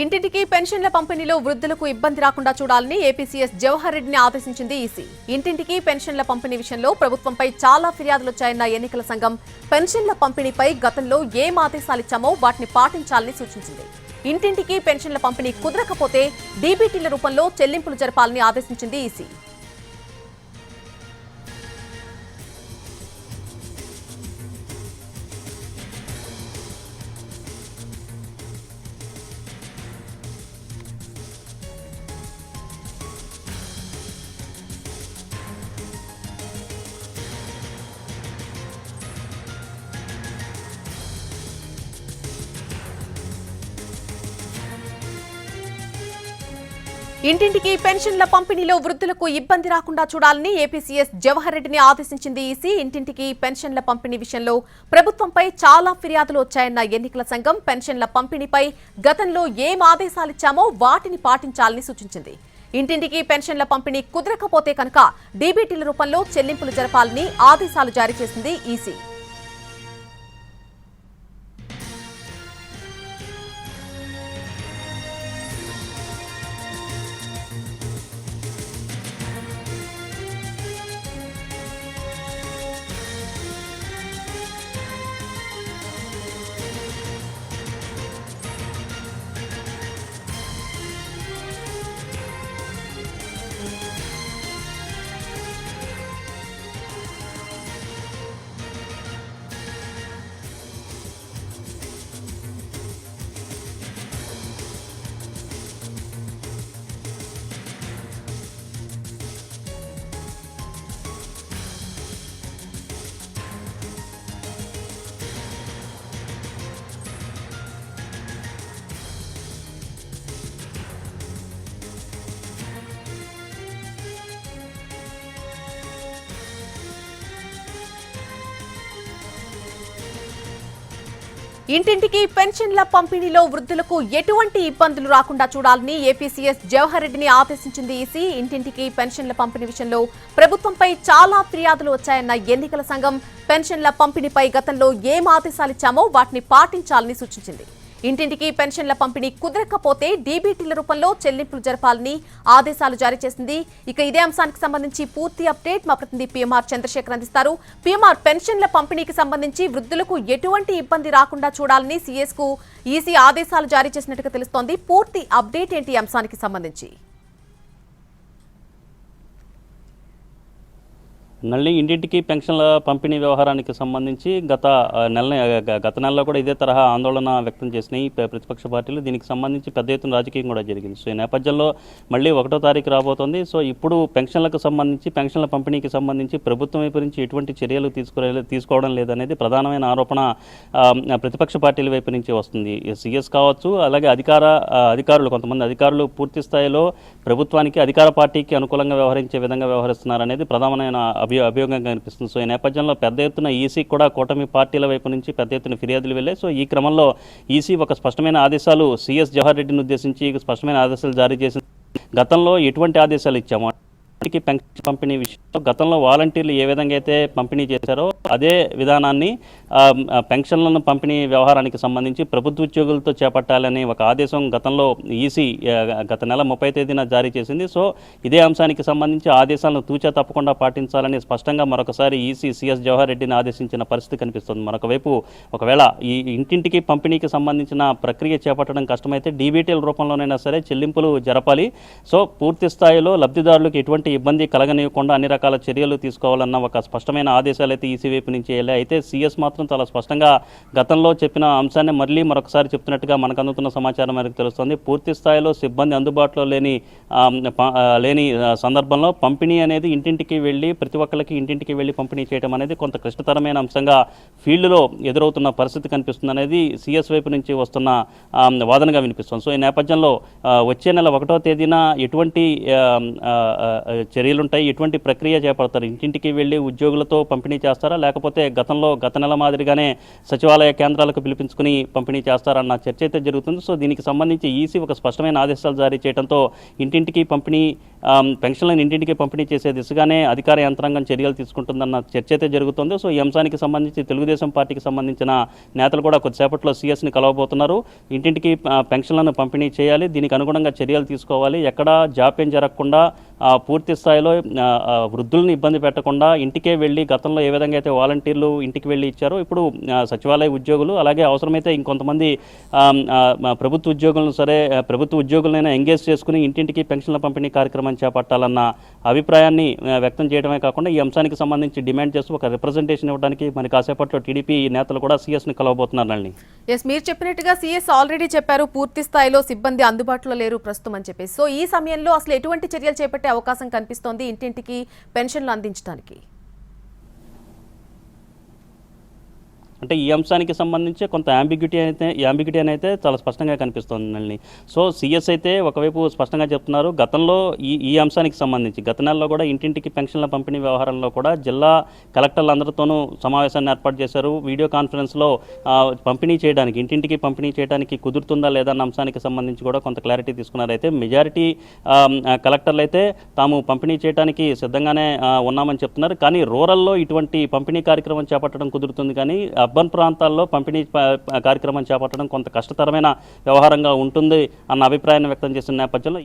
ఇంటింటికి పెన్షన్ల పంపిణీలో వృద్ధులకు ఇబ్బంది రాకుండా చూడాలని ఏపీసీఎస్ జవహర్ రెడ్డిని ఆదేశించింది ఈసీ. ఇంటింటికి పెన్షన్ల పంపిణీ విషయంలో ప్రభుత్వంపై చాలా ఫిర్యాదులు వచ్చాయన్న ఎన్నికల సంఘం పెన్షన్ల పంపిణీపై గతంలో ఏం ఆదేశాలిచ్చామో వాటిని పాటించాలని సూచించింది. ఇంటింటికి పెన్షన్ల పంపిణీ కుదరకపోతే డీబీటీల రూపంలో చెల్లింపులు జరపాలని ఆదేశించింది ఈసీ. ఇంటింటికి పెన్షన్ల పంపిణీలో వృద్ధులకు ఇబ్బంది రాకుండా చూడాలని ఏపీసీఎస్ జవహర్ రెడ్డిని ఆదేశించింది ఈసీ. ఇంటింటికి పెన్షన్ల పంపిణీ విషయంలో ప్రభుత్వంపై చాలా ఫిర్యాదులు వచ్చాయన్న ఎన్నికల సంఘం పెన్షన్ల పంపిణీపై గతంలో ఏం ఆదేశాలిచ్చామో వాటిని పాటించాలని సూచించింది. ఇంటింటికి పెన్షన్ల పంపిణీ కుదరకపోతే కనుక డీబీటీల రూపంలో చెల్లింపులు జరపాలని ఆదేశాలు జారీ చేసింది ఈసీ. ఇంటింటికి పెన్షన్ల పంపిణీలో వృద్ధులకు ఎటువంటి ఇబ్బందులు రాకుండా చూడాలని ఏపీసీఎస్ జవహర్ రెడ్డిని ఆదేశించింది ఈసీ. ఇంటింటికి పెన్షన్ల పంపిణీ విషయంలో ప్రభుత్వంపై చాలా ఫిర్యాదులు వచ్చాయన్న ఎన్నికల సంఘం పెన్షన్ల పంపిణీపై గతంలో ఏం ఆదేశాలిచ్చామో వాటిని పాటించాలని సూచించింది. ఇంటింటికి పెన్షన్ల పంపిణీ కుదరకపోతే డీబీటీల రూపంలో చెల్లింపులు జరపాలని ఆదేశాలు జారీ చేసింది. ఇక ఇదే అంశానికి సంబంధించి పూర్తి అప్డేట్ మా ప్రతినిధి పీఎంఆర్ చంద్రశేఖర్ అందిస్తారు. పీఎంఆర్ పెన్షన్ల పంపిణీకి సంబంధించి వృద్ధులకు ఎటువంటి ఇబ్బంది రాకుండా చూడాలని సీఎస్కు ఈసీ ఆదేశాలు జారీ చేసినట్టుగా తెలుస్తోంది. పూర్తి అప్డేట్ ఏంటి ఈ అంశానికి సంబంధించి? నల్లి ఇంటింటికి పెన్షన్ల పంపిణీ వ్యవహారానికి సంబంధించి గత నెల గత నెలలో కూడా ఇదే తరహా ఆందోళన వ్యక్తం చేసినాయి. ప్రతిపక్ష పార్టీలు. దీనికి సంబంధించి పెద్ద ఎత్తున రాజకీయం కూడా జరిగింది. సో ఈ నేపథ్యంలో మళ్ళీ ఒకటో తారీఖు రాబోతోంది. సో ఇప్పుడు పెన్షన్లకు సంబంధించి పెన్షన్ల పంపిణీకి సంబంధించి ప్రభుత్వం వైపు నుంచి ఎటువంటి చర్యలు తీసుకునే తీసుకోవడం లేదనేది ప్రధానమైన ఆరోపణ ప్రతిపక్ష పార్టీల వైపు నుంచి వస్తుంది. సీఎస్ కావచ్చు అలాగే అధికార అధికారులు కొంతమంది అధికారులు పూర్తి స్థాయిలో ప్రభుత్వానికి అధికార పార్టీకి అనుకూలంగా వ్యవహరించే విధంగా వ్యవహరిస్తున్నారనేది ప్రధానమైన అభియో అభియోగంగా కనిపిస్తుంది. సో ఈ నేపథ్యంలో పెద్ద ఎత్తున ఈసీ కూడా కూటమి పార్టీల వైపు నుంచి పెద్ద ఎత్తున ఫిర్యాదులు వెళ్ళాయి. సో ఈ క్రమంలో ఈసీ ఒక స్పష్టమైన ఆదేశాలు సిఎస్ జవహర్ రెడ్డిని ఉద్దేశించి స్పష్టమైన ఆదేశాలు జారీ చేసింది. గతంలో ఎటువంటి ఆదేశాలు ఇచ్చామో. ఇంటికి పెన్షన్ పంపిణీ విషయంలో గతంలో వాలంటీర్లు ఏ విధంగా అయితే పంపిణీ చేశారో అదే విధానాన్ని పెన్షన్లను పంపిణీ వ్యవహారానికి సంబంధించి ప్రభుత్వ ఉద్యోగులతో చేపట్టాలని ఒక ఆదేశం గతంలో ఈసీ గత నెల ముప్పై తేదీన జారీ చేసింది. సో ఇదే అంశానికి సంబంధించి ఆదేశాలను తూచా తప్పకుండా పాటించాలని స్పష్టంగా మరొకసారి ఈసీ సిఎస్ జవహర్ రెడ్డిని ఆదేశించిన పరిస్థితి కనిపిస్తుంది. మరొక వైపు ఒకవేళ ఈ ఇంటింటికి పంపిణీకి సంబంధించిన ప్రక్రియ చేపట్టడం కష్టమైతే డీబీటీల రూపంలోనైనా సరే చెల్లింపులు జరపాలి. సో పూర్తి స్థాయిలో లబ్ధిదారులకు ఎటువంటి ఇబ్బంది కలగనివ్వకుండా అన్ని రకాల చర్యలు తీసుకోవాలన్న ఒక స్పష్టమైన ఆదేశాలు అయితే ఈసీవైపు నుంచి వెళ్ళాయి. అయితే సీఎస్ మాత్రం చాలా స్పష్టంగా గతంలో చెప్పిన అంశాన్ని మళ్ళీ మరొకసారి చెప్తున్నట్టుగా మనకు అందుతున్న సమాచారం మేరకు తెలుస్తుంది. పూర్తి స్థాయిలో సిబ్బంది అందుబాటులో లేని లేని సందర్భంలో పంపిణీ అనేది ఇంటింటికి వెళ్ళి ప్రతి ఒక్కరికి ఇంటింటికి వెళ్ళి పంపిణీ చేయడం అనేది కొంత క్లిష్టతరమైన అంశంగా ఫీల్డ్లో ఎదురవుతున్న పరిస్థితి కనిపిస్తుంది అనేది సీఎస్ వైపు నుంచి వస్తున్న వాదనగా వినిపిస్తుంది. సో ఈ నేపథ్యంలో వచ్చే నెల ఒకటో తేదీన ఎటువంటి చర్యలు ఉంటాయి ఎటువంటి ప్రక్రియ చేపడతారు? ఇంటింటికి వెళ్ళి ఉద్యోగులతో పంపిణీ చేస్తారా? లేకపోతే గతంలో గత నెల మాదిరిగానే సచివాలయ కేంద్రాలకు పిలిపించుకుని పంపిణీ చేస్తారన్న చర్చ అయితే జరుగుతుంది. సో దీనికి సంబంధించి ఈసీ ఒక స్పష్టమైన ఆదేశాలు జారీ చేయడంతో ఇంటింటికి పంపిణీ పెన్షన్లను ఇంటింటికి పంపిణీ చేసే దిశగానే అధికార యంత్రాంగం చర్యలు తీసుకుంటుందన్న చర్చ అయితే జరుగుతుంది. సో ఈ అంశానికి సంబంధించి తెలుగుదేశం పార్టీకి సంబంధించిన నేతలు కూడా కొద్దిసేపట్లో సీఎస్ని కలవబోతున్నారు. ఇంటింటికి పెన్షన్లను పంపిణీ చేయాలి. దీనికి అనుగుణంగా చర్యలు తీసుకోవాలి. ఎక్కడ జాప్యం జరగకుండా పూర్తి స్థాయిలో వృద్ధులను ఇబ్బంది పెట్టకుండా ఇంటికే వెళ్ళి గతంలో ఏ విధంగా అయితే వాలంటీర్లు ఇంటికి వెళ్ళి ఇచ్చారో ఇప్పుడు సచివాలయ ఉద్యోగులు అలాగే అవసరమైతే ఇంకొంతమంది ప్రభుత్వ ఉద్యోగులను సరే ప్రభుత్వ ఉద్యోగులనైనా ఎంగేజ్ చేసుకుని ఇంటింటికి పెన్షన్ల పంపిణీ కార్యక్రమం చేపట్టాలన్న అభిప్రాయాన్ని వ్యక్తం చేయడమే కాకుండా ఈ అంశానికి సంబంధించి డిమాండ్ చేస్తూ ఒక రిప్రజెంటేషన్ ఇవ్వడానికి మరి కాసేపట్లో టీడీపీ నేతలు కూడా సీఎస్ని కలవబోతున్నారు నల్ని ఎస్ మీరు చెప్పినట్టుగా సీఎస్ ఆల్రెడీ చెప్పారు పూర్తి స్థాయిలో సిబ్బంది అందుబాటులో లేరు ప్రస్తుతం అని చెప్పేసి. సో ఈ సమయంలో అసలు ఎటువంటి చర్యలు చేపట్టే అవకాశం కనిపిస్తోంది ఇంటింటికి పెన్షన్లు అందించడానికి? అంటే ఈ అంశానికి సంబంధించి కొంత యాంబిగ్యూటీ అయితే యాంబిగ్యూటీ అయితే చాలా స్పష్టంగా కనిపిస్తుంది సో సీఎస్ అయితే ఒకవైపు స్పష్టంగా చెప్తున్నారు. గతంలో ఈ ఈ అంశానికి సంబంధించి గత నెలలో కూడా ఇంటింటికి పెన్షన్ల పంపిణీ వ్యవహారంలో కూడా జిల్లా కలెక్టర్లందరితోనూ సమావేశాన్ని ఏర్పాటు చేశారు. వీడియో కాన్ఫరెన్స్లో పంపిణీ చేయడానికి ఇంటింటికి పంపిణీ చేయడానికి కుదురుతుందా లేదా అన్న అంశానికి సంబంధించి కూడా కొంత క్లారిటీ తీసుకున్నారు. అయితే మెజారిటీ కలెక్టర్లు అయితే తాము పంపిణీ చేయడానికి సిద్ధంగానే ఉన్నామని చెప్తున్నారు. కానీ రూరల్లో ఇటువంటి పంపిణీ కార్యక్రమం చేపట్టడం కుదురుతుంది కానీ అర్బన్ ప్రాంతాల్లో పంపిణీ కార్యక్రమం చేపట్టడం కొంత కష్టతరమైన వ్యవహారంగా ఉంటుంది అన్న అభిప్రాయాన్ని వ్యక్తం చేసిన నేపథ్యంలో